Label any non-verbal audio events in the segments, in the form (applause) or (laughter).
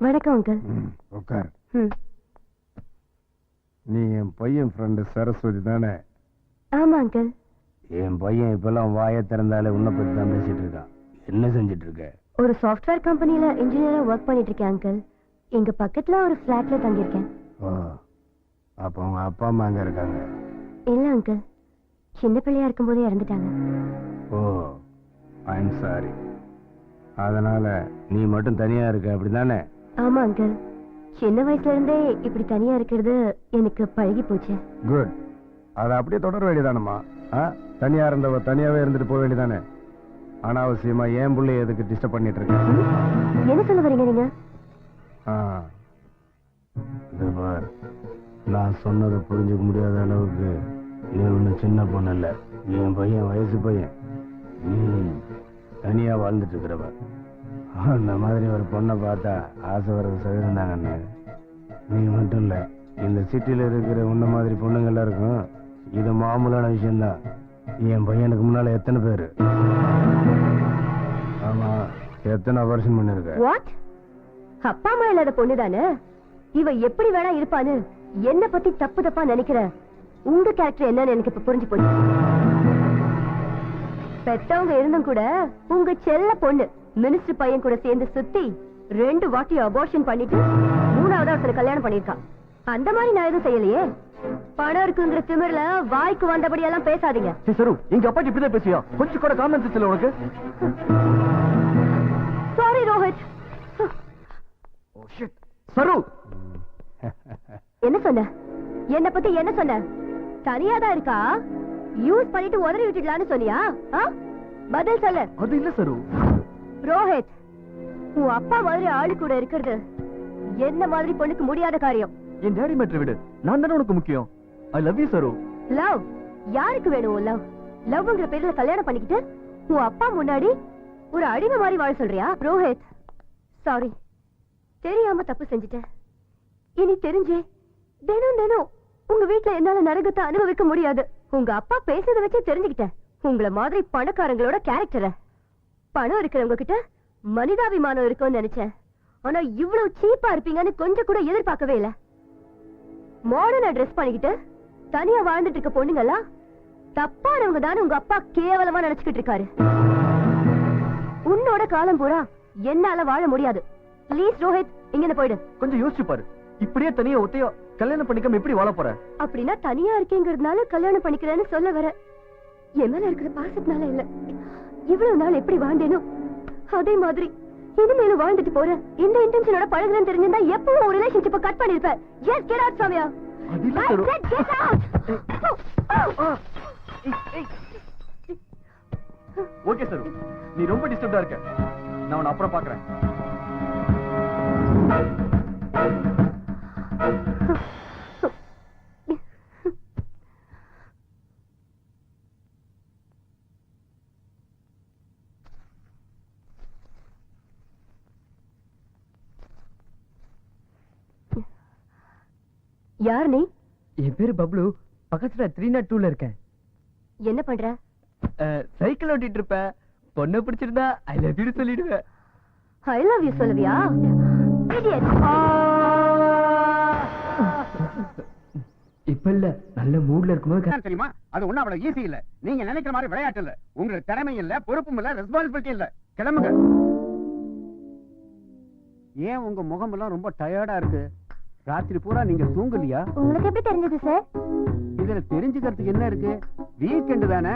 வணக்கம் அங்கிள் உட்கார் நீ என் பையன் ஃப்ரெண்டு சரஸ்வதி தானே? ஆமா அங்கிள் என் பையன் இப்பெல்லாம் வாயை திறந்தாலே உன்னை பத்தி தான் பேசிட்டு இருக்கான். என்ன செஞ்சிட்டு இருக்க? ஒரு சாஃப்ட்வேர் கம்பெனில இன்ஜினியரா ஒர்க் பண்ணிட்டு இருக்கேன் அங்கிள் இங்க பக்கத்துல ஒரு ஃபிளாட்ல தங்கியிருக்கேன். ஓ அப்போ அவங்க அப்பா அம்மா அங்க இருக்காங்க? இல்ல அங்கிள் சின்ன பிள்ளையா இருக்கும்போதே இறந்துட்டாங்க. ஓ ஐம் சாரி அதனால நீ மட்டும் தனியா இருக்க அப்படிதானே ஆமா அங்கிள் சின்ன வயசுல இருந்தே இப்படி தனியா இருக்கிறது எனக்கு பழகி போச்சு. குட் அதை அப்படியே தொடர வேண்டியதானம்மா? தனியா இருந்தவ தனியாவே இருந்துட்டு போக வேண்டியதானே? அனாவசியமா ஏன் புள்ளைய எதுக்கு டிஸ்டர்ப் பண்ணிட்டு இருக்க? என்ன சொல்ல வரீங்க நீங்க? நான் சொன்னதை புரிஞ்சுக்க முடியாத அளவுக்கு நீ ஒன்றும் சின்ன பொண்ணு இல்ல. என் பையன் வயசு பையன். நீ தனியா வாழ்ந்துட்டு இருக்கிறவ அந்த மாதிரி ஒரு பொண்ணை பார்த்தா ஆசை வரது சொல்லியிருந்தாங்கண்ணே. நீ மட்டும் இல்லை இந்த சிட்டியில் இருக்கிற உன்ன மாதிரி பொண்ணுங்கள்லாம் இருக்கும் இது மாமூலான விஷயம்தான். என் பையனுக்கு முன்னால எத்தனை பேரு? ஆமா எத்தனை வருஷம் பண்ணிருக்க? அப்பா அம்மா இல்லாத பொண்ணு தானே இவ எப்படி வேணா இருப்பான்னு என்ன பத்தி தப்பு தப்பா நினைக்கிற? உங்க கேரக்டர் என்னன்னு எனக்கு இப்ப புரிஞ்சு போச்சு. பெத்தவங்க இருந்தும் கூட உங்க செல்ல பொண்ணு. மினிஸ்டர் பையன் கூட சேர்ந்து சுத்தி ரெண்டு வாட்டி அபார்ஷன் பண்ணிட்டு மூணாவது ஒருத்தர் கல்யாணம் பண்ணிருக்கான் அந்த மாதிரி நான் எதுவும் செய்யலையே. பணம் இருக்குங்கிற திமிர்ல வாய்க்கு வந்தபடியெல்லாம் பேசாதீங்க. சரு எங்க அப்பாச்சி இப்படிதான் பேசியா கொஞ்சம் கூட காமன் சென்ஸ் இல்ல உனக்கு. சாரி ரோஹித். ஷிட் சரு. என்ன சொன்ன? என்ன பத்தி என்ன சொன்ன? தனியா தான் இருக்கா? யூஸ் பண்ணிட்டு உதறி விட்டுடலான்னு சொன்னியா? பதில் சொல்லு. அது இல்ல சரு. ரோஹித் உன் அப்பா மாதிரி ஆளு கூட இருக்கிறது என்ன மாதிரி பொண்ணுக்கு முடியாத காரியம்? என் டேடி மேட்ரு விடு. நான் தானே உனக்கு முக்கியம். I love you Saru love யாருக்கு வேணும் லவ் லவ்ங்கிற பேர்ல கல்யாணம் பண்ணிக்கிட்டு உன் அப்பா முன்னாடி ஒரு அடிமை மாதிரி வாழ சொல்றியா ரோஹித்? சாரி தெரியாம தப்பு செஞ்சுட்டேன். இனி தெரிஞ்சே தினம் தினம் உங்க வீட்ல என்னால நரகத்தை அனுபவிக்க முடியாது. உங்க அப்பா பேசுறத வச்சு தெரிஞ்சுக்கிட்டேன். உங்கள மாதிரி பணக்காரங்களோட கேரக்டரை பணம் இருக்கிறவங்க கிட்ட மனிதாபிமானம் இருக்கும்னு நினைச்சேன். ஆனா இவ்வளவு சீப்பா இருப்பீங்கன்னு கொஞ்சம் கூட எதிர்பார்க்கவே இல்ல. மாடர்னா ட்ரெஸ் பண்ணிக்கிட்டு தனியா வாழ்ந்துட்டு இருக்க பொண்ணுங்களா தப்பானவங்க தானே உங்க அப்பா கேவலமா நினைச்சுக்கிட்டு இருக்காரு. உன்னோட காலம் பூரா என்னால வாழ முடியாது. ப்ளீஸ் ரோஹித் இங்க போயிடு. கொஞ்சம் யோசிச்சு பாரு. இப்படியே தனியா ஒத்தையா கல்யாணம் பண்ணிக்காம எப்படி வாழ போற? அப்படின்னா தனியா இருக்கேங்கிறதுனால கல்யாணம் பண்ணிக்கிறேன்னு சொல்ல வர. என் மேல இருக்கிற பாசத்தினால இல்ல. இவ்வளவு நாள் எப்படி வாழ்ந்தேனோ? அதே மாதிரி இனிமேலும் வாழ்ந்துட்டு போறேன் இந்த இன்டென்ஷனோட பழகுறேன்னு தெரிஞ்சிருந்தா எப்பவும் ஒரு ரிலேஷன்ஷிப்பை கட் பண்ணிருப்பேன் எஸ் கெட் அவுட் சாமியா! ஓகே சரு. நீ ரொம்ப டிஸ்டர்ப்டா இருக்க. நான் உன்னை அப்புறம் பாக்குறேன். யார் நீ என் பேரு பப்ளு. பக்கத்துல த்ரீ நாட் டூல இருக்கேன். என்ன பண்ற? சைக்கிள் ஓட்டிட்டு இருப்பேன். பொண்ணை பிடிச்சிருந்தா ஐ லவ் யூ சொல்லிடுவேன். ஐ லவ் யூ சொல்லுவியா? Idiot. இப்ப இல்ல நல்ல மூட்ல இருக்கும்போது தெரியுமா? அது ஒண்ணும் அவ்வளவு ஈஸி இல்ல. நீங்க நினைக்கிற மாதிரி விளையாட்டு இல்ல. உங்களுக்கு திறமை இல்ல பொறுப்பும் இல்ல ரெஸ்பான்சிபிலிட்டி இல்ல. கிளம்புங்க. ஏன் உங்க முகம் எல்லாம் ரொம்ப டயர்டா இருக்கு? ராத்திரி பூரா நீங்க தூங்கலையா? உங்களுக்கு எப்படி தெரிஞ்சது சார்? இதுல தெரிஞ்சுக்கிறதுக்கு என்ன இருக்கு? வீக்கெண்ட் தானே.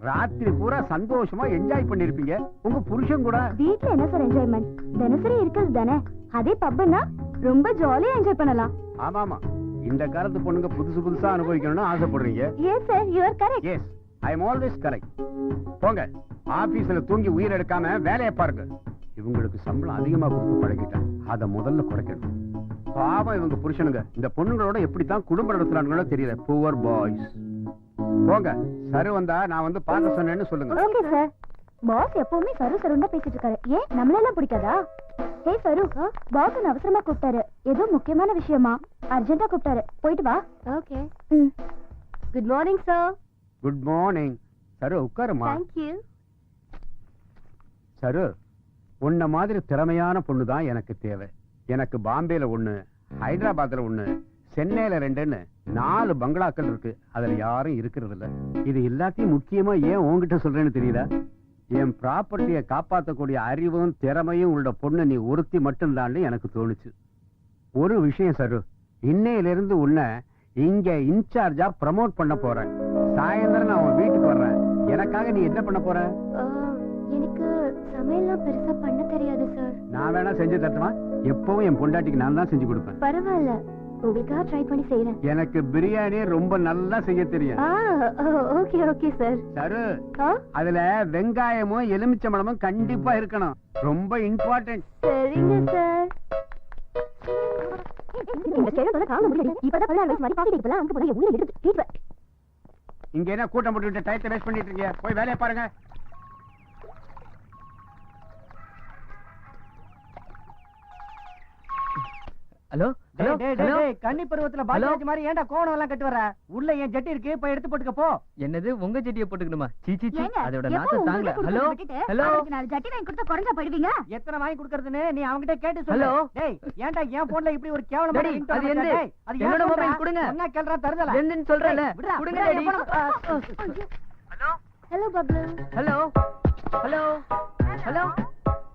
ராத்திரி பூரா சந்தோஷமா என்ஜாய் பண்ணிருப்பீங்க. உங்க புருஷன் கூட. வீட்ல என்ன சார் என்ஜாய்மெண்ட் தினசரி இருக்கிறது தானே. அதே பப்னா ரொம்ப ஜாலியா என்ஜாய் பண்ணலாம். ஆமாமா. இந்த காலத்து பொண்ணுங்க புதுசு புதுசா அனுபவிக்கணும்னு ஆசைப்படுறீங்க. Yes sir you are correct yes I am always correct போங்க. ஆபீஸ்ல தூங்கி உயிர் எடுக்காம வேலையை பாருங்க. இவங்களுக்கு சம்பளம் அதிகமா கொடுத்து பழகிட்டேன். அத முதல்ல குறைக்கணும். பாவம் இவங்க புருஷனுங்க. இந்த பொண்ணுங்களோட எப்படித்தான் குடும்பம் நடத்துறாங்களோ தெரியல. புவர் பாய்ஸ் போங்க. சரு வந்தா நான் வந்து பார்க்க சொன்னேன்னு சொல்லுங்க. ஓகே சார் பாஸ் எப்பவுமே சரு சருண்டா பேசிட்டு இருக்காரு ஏன்? நம்மளெல்லாம் பிடிக்காதா? ஹே சரு. பாஸ் அவசரமா கூப்பிட்டாரு. ஏதோ முக்கியமான விஷயமா? அர்ஜென்ட்டா கூப்பிட்டாரு. போயிட்டு வா. Okay good morning sir good morning sir உட்காருமா? தேங்க் யூ சரு உன்ன மாதிரி திறமையான பொண்ணு தான் எனக்கு தேவை. எனக்கு பாம்பேல ஒண்ணு ஹைதராபாத்ல ஒண்ணு சென்னையில ரெண்டுன்னு நாலு பங்களாக்கள் இருக்கு. அதுல யாரும் இருக்கிறது இல்ல. இது எல்லாத்தையும் முக்கியமா ஏன் உன்கிட்ட சொல்றேன்னு தெரியுதா? என் ப்ராப்பர்ட்டியை காப்பாற்றக்கூடிய அறிவும் திறமையும் உள்ள பொண்ணு நீ ஒருத்தி மட்டும்தான் எனக்கு தோணுச்சு. ஒரு விஷயம் சரு இன்னையில இருந்து உன்னை இங்க இன்சார்ஜா ப்ரமோட் பண்ண போறேன். சாயந்தரம் நான் உன் வீட்டுக்கு வர்றேன். எனக்காக நீ என்ன பண்ண போற? சமையல்லாம் பெருசா பண்ண தெரியாது சார் நான் வேணா செஞ்சு தரட்டுமா? எப்பவும் என் பொண்டாட்டிக்கு நான் தான் செஞ்சு கொடுப்பேன். பரவாயில்ல. உங்களுக்காக ட்ரை பண்ணி செய்யறேன் எனக்கு பிரியாணி ரொம்ப நல்லா செய்ய தெரியும். ஆ ஓகே ஓகே சார் சரு ஆ? அதுல வெங்காயமும் எலுமிச்சம்பழமும் கண்டிப்பா இருக்கணும். ரொம்ப இம்பார்ட்டன்ட் சரிங்க சார் இங்க என்ன கூட்டம் போட்டுக்கிட்டு டயத்தை வேஸ்ட் பண்ணிட்டு இருக்கீங்க? போய் வேலையை பாருங்க. ஹலோ? ஹலோ? கன்னி பருவத்துல மாதிரி ஏன்டா கோணம் எல்லாம் கட்டு வர உள்ள என் ஜட்டி இருக்கு போய் எடுத்து போட்டுக்க போ. என்னது? உங்க செடியை போட்டுக்கணுமா? சீ சீ அதோட தாங்கல. ஹலோ? ஹலோ? நாலு ஜட்டி வாங்கி கொடுத்தா குறைஞ்சா எத்தனை வாங்கி கொடுக்கறதுன்னு நீ அவன்கிட்ட கேட்டு சொல்லு. ஹலோ. டேய் ஏன்டா என் போன்ல இப்படி ஒரு ringtone அது? டேய், அது என்னோட ஏன்? கொடுங்க. சொன்னா கேளுடா, தருதல. என்னன்னு கொடுங்க daddy. Hello hello? Bablu hello hello? Hello?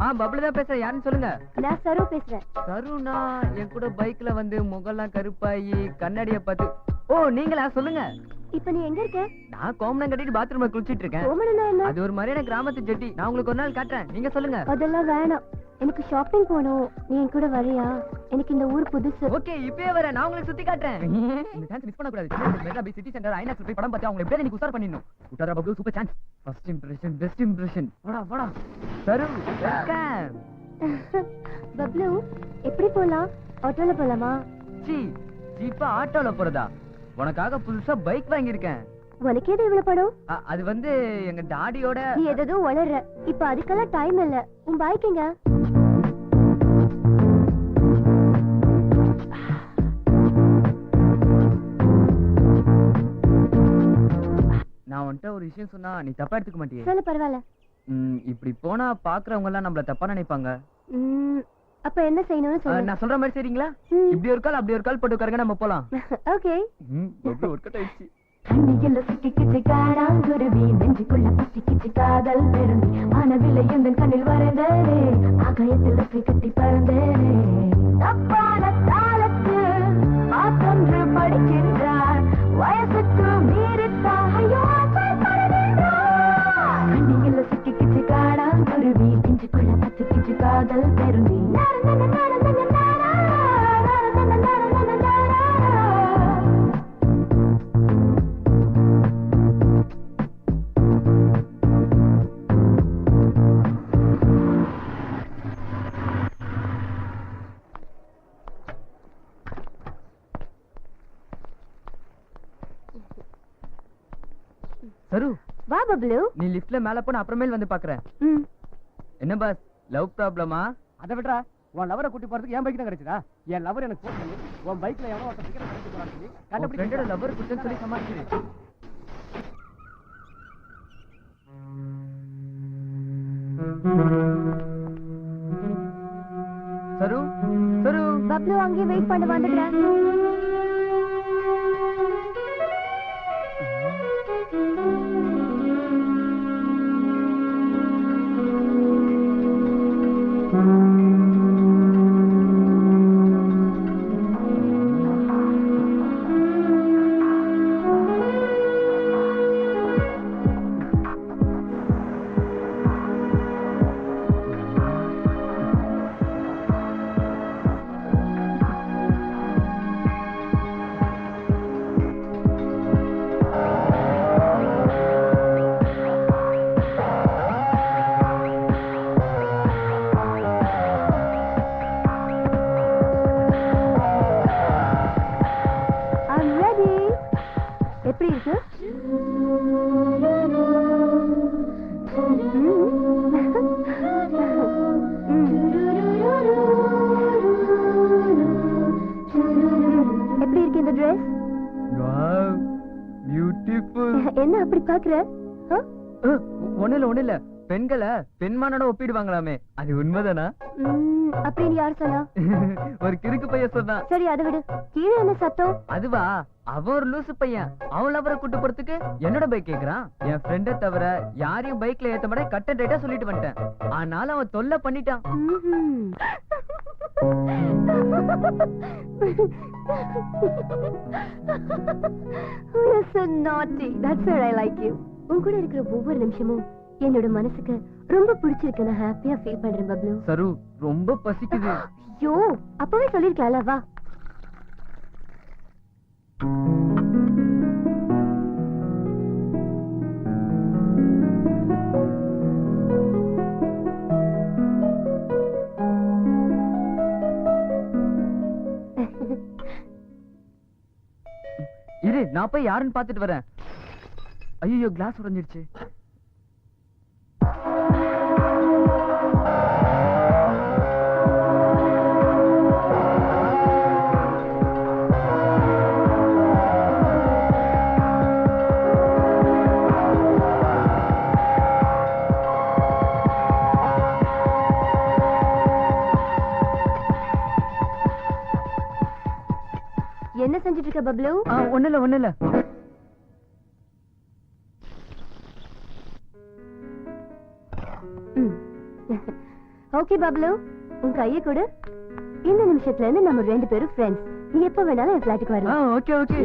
ஆ பப்ளு தான் பேசுறேன் யாருன்னு சொல்லுங்க. நான் சரு பேசுறேன். தருணா என் கூட பைக்ல வந்து முகம்லாம் கருப்பாயி கண்ணாடிய பார்த்து ஓ நீங்களா? சொல்லுங்க. இப்ப நீ எங்க இருக்க? நான் கோமணம் கட்டிட்டு பாத்ரூம்ல குளிச்சிட்டு இருக்கேன். என்ன? அது ஒரு மாதிரியான கிராமத்து ஜெட்டி. நான் உங்களுக்கு ஒரு நாள் காட்டுறேன். நீங்க சொல்லுங்க. அதெல்லாம் வேணாம். எனக்கு ஷாப்பிங் போகணும். நீ என் கூட வரியா? எனக்கு இந்த ஊர் புதுசு. ஓகே இப்பவே வரேன். நான் உங்களுக்கு சுத்தி காட்டுறேன். (laughs) இந்த சான்ஸ் மிஸ் பண்ண கூடாது மெட்ரா பை சிட்டி சென்டர் ஐநாக்ஸ் போய் படம் பார்த்து அவங்க எப்படியே நீங்க உசார் பண்ணிடணும். உட்டாரா Babu super chance first impression best impression வாடா வாடா. சரு வெல்கம் (laughs) பப்ளு எப்படி போலாம்? ஆட்டோல போலாமா? சி ஜீப்பா ஆட்டோல போறதா? உனக்காக புதுசா பைக் வாங்கியிருக்கேன். உனக்கு எது இவ்வளவு படம்? அது வந்து எங்க டாடியோட நீ எதுவும் வளர்ற இப்ப அதுக்கெல்லாம் டைம் இல்ல. உன் பைக் எங்க? நான் உன்கிட்ட ஒரு விஷயம் சொன்னா நீ தப்பா எடுத்துக்க மாட்டியே. சொல்லு பரவாயில்ல. இப்படி போனா பாக்குறவங்க எல்லாம் நம்மள தப்பா நினைப்பாங்க. அப்ப என்ன செய்யணும்னு சொல்லு. நான் சொல்ற மாதிரி சரிங்களா. இப்படி ஒரு கால் அப்படி ஒரு கால் போட்டு உட்காருங்க நம்ம போலாம். (laughs) ஓகே. ம், எப்படி ஒர்க் அவுட் ஆயிடுச்சு. கண்ணியில் சிக்கிக்கிச்சு காடாங்குருவி நெஞ்சுக்குள்ள பத்திக்கிச்சு காதல் பெருந்தி வானவில்லை எந்தன் கண்ணில் வரைந்தேனே ஆகாயத்தில் கட்டி பறந்தேனே தப்பான காலத்தில் மாற்றொன்று படிக்கின்றார் சரு வா பப்ளு. நீ லிஃப்ட்ல மேல போன அப்புறமேல் வந்து பாக்குறேன். ம். என்ன பாஸ் லவ் ப்ராப்ளமா அதை விட்றா. உன் லவரை கூட்டி போறதுக்கு என் பைக் தான் கிடைச்சதா? என் லவர் எனக்கு போன் பண்ணி உன் பைக்ல எவனோ ஒருத்தன் ticket கிடைச்சு போறான்னு சொல்லி கண்டுபிடிச்சு லவர் குடுத்தேன்னு சொல்லி சமாளிச்சிரு சரு (laughs) என்ன அப்படி பாக்குற? ஒண்ணு இல்ல ஒண்ணு இல்ல பெண்களை பெண்மானோட ஒப்பிடுவாங்களாமே. அது உண்மைதானா? அப்படின்னு யார் சொன்னா? (laughs) ஒரு கிறுக்கு பையன் சொன்னான். சரி அதை விடு. கீழே என்ன சத்தம்? அதுவா? அவன் ஒரு லூசு பையன். அவன் லவரை கூட்டு போறதுக்கு என்னோட பைக் கேக்குறான். என் ஃப்ரெண்ட தவிர யாரையும் பைக்ல ஏத்த மாட்டே கட் அண்ட் ரைட்டா சொல்லிட்டு வந்துட்டேன். ஆனாலும் அவன் தொல்லை பண்ணிட்டான். You're so naughty. That's where I like you. உன் கூட இருக்கிற ஒவ்வொரு நிமிஷமும் என்னோட மனசுக்கு ரொம்ப பிடிச்சிருக்கு நான் ஹாப்பியா ஃபீல் பண்றேன் பப்ளு சரு ரொம்ப பசிக்குது ஐயோ அப்பவே சொல்லிருக்கலாம்ல வா நான் போய் யாருன்னு பாத்துட்டு வரேன். ஐயோ கிளாஸ் உடைஞ்சிருச்சு என்ன செஞ்சுட்டு இருக்க பப்ளு? ஆ, ஒண்ணும் இல்ல ஓகே பப்ளு. உன் கையை கொடு. இந்த நிமிஷத்துல இருந்து நம்ம ரெண்டு பேரும் ஃப்ரெண்ட்ஸ் நீ எப்ப வேணாலும் என் ஃபிளாட்டுக்கு வரலாம். Okay okay.